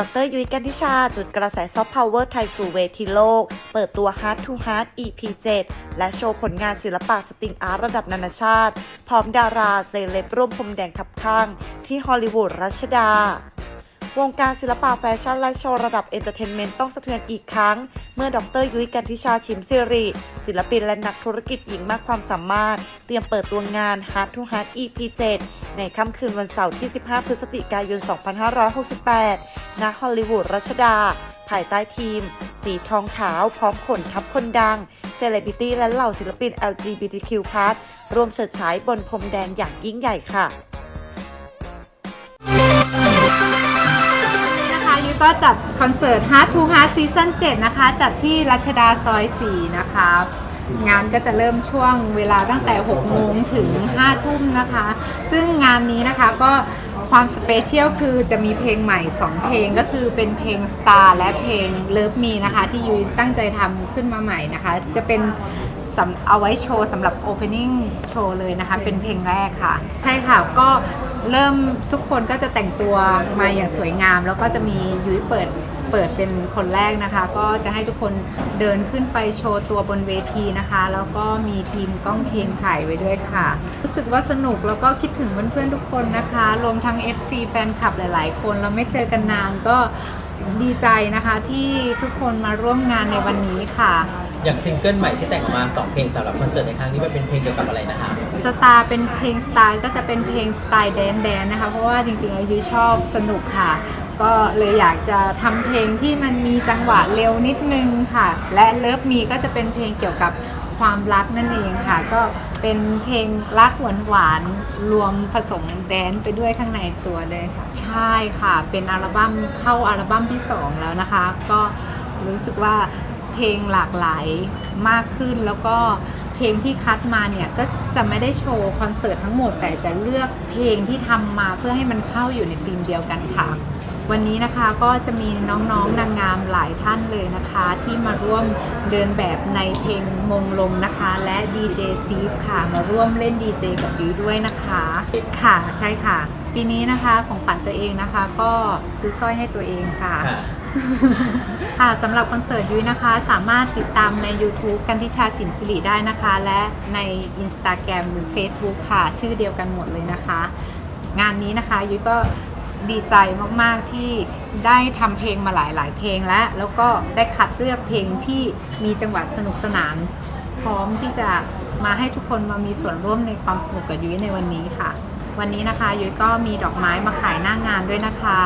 ดรยุ้ยกันทิชา จุดกระแสซอฟต์พาวเวอร์ไทยสู่เวทีโลก เปิดตัว Heart to Heart EP 7และโชว์ผลงานศิลปะสตริงอาร์ตระดับนานาชาติ พร้อมดาราเซเลบร่วมพรมแดงขับข้าง ที่ฮอลลีวูดรัชดา วงการศิลปะแฟชั่นและโชว์ระดับเอนเตอร์เทนเมนต์ต้องสะเทือนอีกครั้ง เมื่อดรยุ้ยกันทิชาชิมซิริ ศิลปินและนักธุรกิจหญิงมากความสามารถ เตรียมเปิดตัวงาน Heart to Heart EP 7ในค่ำคืนวันเสาร์ที่ 15 พฤศจิกายน 2568 ณ ฮอลลีวูดรัชดา ภายใต้ทีม สีทองขาวพร้อมขนทับคนดังเซเลบริตี้และเหล่าศิลปิน LGBTQ+ ร่วมเฉิดฉายบนพรมแดงอย่างยิ่งใหญ่ค่ะ ก็จัดคอนเสิร์ต Heart to Heart Season 7 นะคะ จัดที่รัชดาซอย 4 นะคะ งานก็จะเริ่มช่วงเวลาตั้งแต่ 6 โมงถึง 5 ทุ่มนะคะ ซึ่งงานนี้นะคะก็ความสเปเชียลคือจะมีเพลงใหม่ 2 เพลงก็คือเป็นเพลง Star และเพลง Love Me นะคะ ที่ยุยตั้งใจทำขึ้นมาใหม่นะคะ จะเป็นเอาไว้โชว์สำหรับ Opening Show เลยนะคะ เป็นเพลงแรกค่ะ ใช่ค่ะก็ เริ่มทุกคนก็จะแต่งตัวมาอย่างสวยงาม แล้วก็จะมียุ้ยเปิดเปิดเป็นคนแรกนะคะ ก็จะให้ทุกคนเดินขึ้นไปโชว์ตัวบนเวทีนะคะ แล้วก็มีทีมกล้องเคนถ่ายไว้ด้วยค่ะ รู้สึกว่าสนุกแล้วก็คิดถึงเพื่อนๆทุกคนนะคะ รวมทั้ง FC แฟนคลับหลาย ๆ คนเราไม่เจอกันนานก็ ดีใจนะคะที่ทุกคนมาร่วมงานในวันนี้ค่ะ อย่างซิงเกิลใหม่ที่แต่งออกมา 2 เพลงสำหรับคอนเสิร์ตในครั้งนี้มันเป็นเพลงเกี่ยวกับอะไรนะคะ สไตล์เป็นเพลงสไตล์ก็จะเป็นเพลงสไตล์แดนแดนนะคะ เพราะว่าจริงๆแล้วยุ้ยชอบสนุกค่ะ ก็เลยอยากจะทำเพลงที่มันมีจังหวะเร็วนิดนึงค่ะ และเลิฟมีก็จะเป็นเพลงเกี่ยวกับความรักนั่นเองค่ะ ก็ เป็นเพลงรักหวานหวานรวมผสมแดนไปด้วยข้างในตัวด้วยค่ะ ใช่ค่ะ เป็นอัลบั้มเข้าอัลบั้มที่ 2 แล้วนะคะ ก็รู้สึกว่าเพลงหลากหลายมากขึ้นแล้วก็เพลงที่คัดมาเนี่ยก็จะไม่ได้โชว์คอนเสิร์ตทั้งหมด แต่จะเลือกเพลงที่ทำมาเพื่อให้มันเข้าอยู่ในธีมเดียวกันค่ะ วันนี้นะคะก็จะมีน้องๆนางงามหลายท่านเลยนะคะ ที่มาร่วมเดินแบบในเพลงมงลงนะคะ และดีเจซีฟค่ะมาร่วมเล่นดีเจกับยุ้ยด้วยนะคะค่ะใช่ค่ะ ปีนี้นะคะของขวัญตัวเองนะคะ ก็ซื้อสร้อยให้ตัวเองค่ะค่ะ ค่ะสำหรับคอนเสิร์ตยุ้ยนะคะ สามารถติดตามใน YouTube กันทิชาสิมสิริได้นะคะ และใน Instagram หรือ Facebook ค่ะ ชื่อเดียวกันหมดเลยนะคะ งานนี้นะคะยุ้ยก็ ดีใจมากๆที่ได้ทำเพลงมาหลายๆ เพลงแล้ว แล้วก็ได้คัดเลือกเพลงที่มีจังหวะสนุกสนาน พร้อมที่จะมาให้ทุกคนมามีส่วนร่วมในความสนุกกับยุ้ยในวันนี้ค่ะ วันนี้นะคะยุ้ยก็มีดอกไม้มาขายหน้างานด้วยนะคะ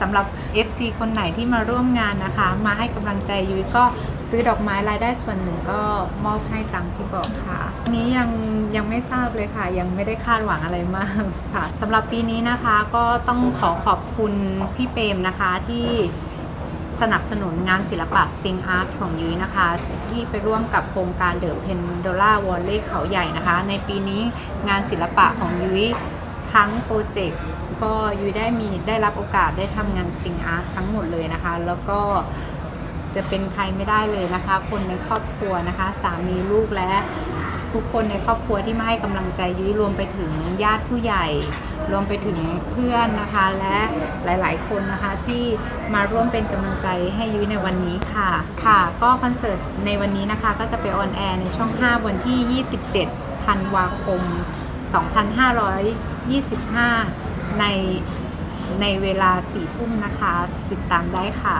สำหรับ FC คนไหนที่มาร่วมงานนะคะ มาให้กำลังใจยุ้ยก็ซื้อดอกไม้รายได้ส่วนหนึ่งก็มอบให้ตามที่บอกค่ะอันนี้ยังยังไม่ทราบเลยค่ะ ยังไม่ได้คาดหวังอะไรมากค่ะสำหรับปีนี้นะคะก็ต้องขอขอบคุณพี่เปรมนะคะที่สนับสนุนงานศิลปะสติงอาร์ตของยุ้ยนะคะ ที่ไปร่วมกับโครงการเดอะเพนโดล่าวอลเล่เขาใหญ่นะคะ ในปีนี้งานศิลปะของยุ้ย ทั้งโปรเจกต์ก็ยุ้ยได้มีได้รับโอกาสได้ทำงานสติงอาร์ตทั้งหมดเลยนะคะ แล้วก็จะเป็นใครไม่ได้เลยนะคะ คนในครอบครัวนะคะ สามีลูกและทุกคนในครอบครัวที่มาให้กำลังใจยุ้ยรวมไปถึงญาติผู้ใหญ่ รวมไปถึงเพื่อนนะคะ และหลาย ๆ คนนะคะที่มาร่วมเป็นกำลังใจให้ยุ้ยในวันนี้ค่ะ ค่ะ ก็คอนเสิร์ตในวันนี้นะคะ ก็จะไปออนแอร์ในช่อง 5 วันที่ 27ธันวาคม 2525 ในในเวลา4ทุ่มนะคะ ติดตามได้ค่ะ